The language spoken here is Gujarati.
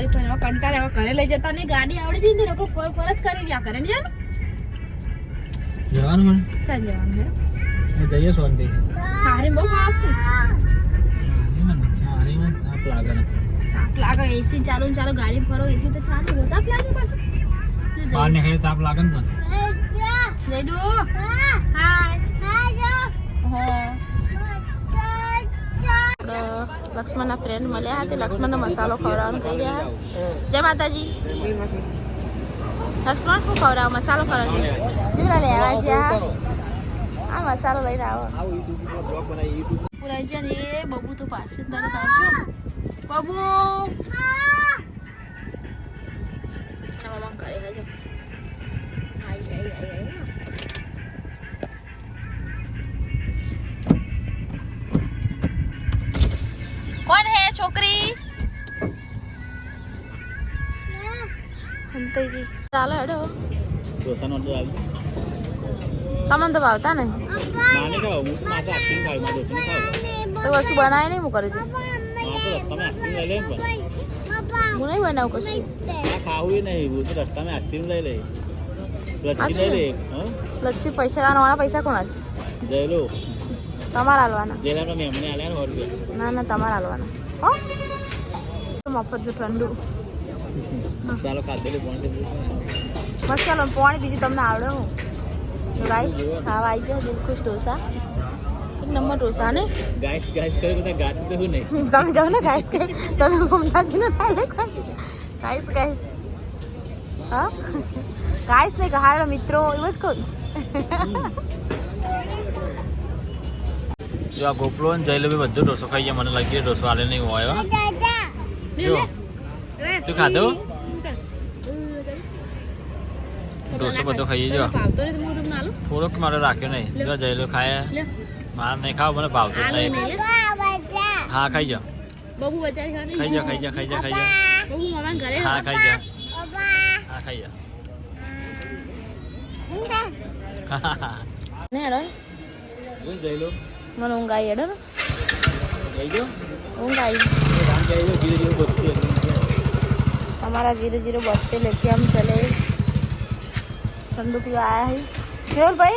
ફરી પણ હવે કંટાળે હવે ઘરે લઈ જતા નહીં ગાડી આવડી જઈને લોકો ફોર ફોર જ કરી રહ્યા. કરે નહીં જવાનું? મને. ચાલ જવાનું હે જઈએ શાંતિ. હારી બહુ આવશે સારી મને તાપ લાગે ને તાપ લાગે એસી ચાલુ ને ચાલુ ગાડી ફરો એસી તો ચાલુ હોય તાપ લાગે પાછું. બહાર ને નીકળે તાપ લાગે ને પણ જઈ દો. હાય હા લક્ષ્મણના ફ્રેન્ડ મળ્યા હતા. લક્ષ્મણનો મસાલો ખવડાવવાનું કહી રહ્યા જય માતાજી. લક્ષ્મણ, શું ખવડાવો? મસાલો ખવડાવ. જેટલા લેવા જ્યાં આ મસાલો લઈને આવો. પૂરા જ્યાં એ બબુ તો પારસી તરત બબુ! છોકરી. સંતઈજી ચાલો હેડો. ઢોસાનો ઓર્ડર આવી તમને તો ભાવતા ને માને હું તો માથે આઈસ્ક્રીમ ખાવી મારે ઢોસાને ખાવ તો વસ્તુ બનાવે નહીં હું કરું છું. આઈસ્ક્રીમ લઈ લે હું નહીં બનાવું કશું. ખાવું નહીં હું તો રસ્તામાં આઈસ્ક્રીમ લઈ લે. લચ્છી લઈ લે લચ્છી પૈસા વાળા પૈસા કોના છે તમારા હાલવાના. જેલા મેમને આલ્યા ને ના ના તમારા હાલવાના. હો મફત ઠંડુ. મસાલો ખાધેલું પણ મસાલો બીજું તમને આવડે હું? રાઈસ ખાવા આવી ગયા દિલખુશ ઢોસા. એક નંબર ઢોસા ને? ગાઈસ ગાઈસ કરે બધા ગાતી તો હું નહીં. તમે જાઓ ને ગાઈસ તમે મમતાજી ને ગાઈસ ગાઈસ હા? ગાઈસ ને મિત્રો એવું જ કહું. જો આ ગોપલો ને જઈ લો બધું ઢોસો ખાઈ ગયા. મને લાગી ઢોસો હાલે નહીં હોય હો. જો. તું ખાધો? ઢોસો બધો ખાઈ જો હું થોડોક મારે રાખ્યો નહીં. જો જઈ લો ખાય મારે નહીં ખાવ મને ભાવતું જ નહીં. હા ખાઈ જા બબુ બચારી ખાને ખાઈ જા ખાઈ જા ખાઈ જા ખાઈ જા હા ખાઈ જા હા ખાઈ જા ને જઈ લો મને ઊંઘ આવી હેડો ને જઈ જો ઊંઘ આવી રામ જઈ જો ધીરે ધીરે બધું हमारा धीरे धीरे बढ़ते लेके हम चले ठंडू पीवा आया है केवल भाई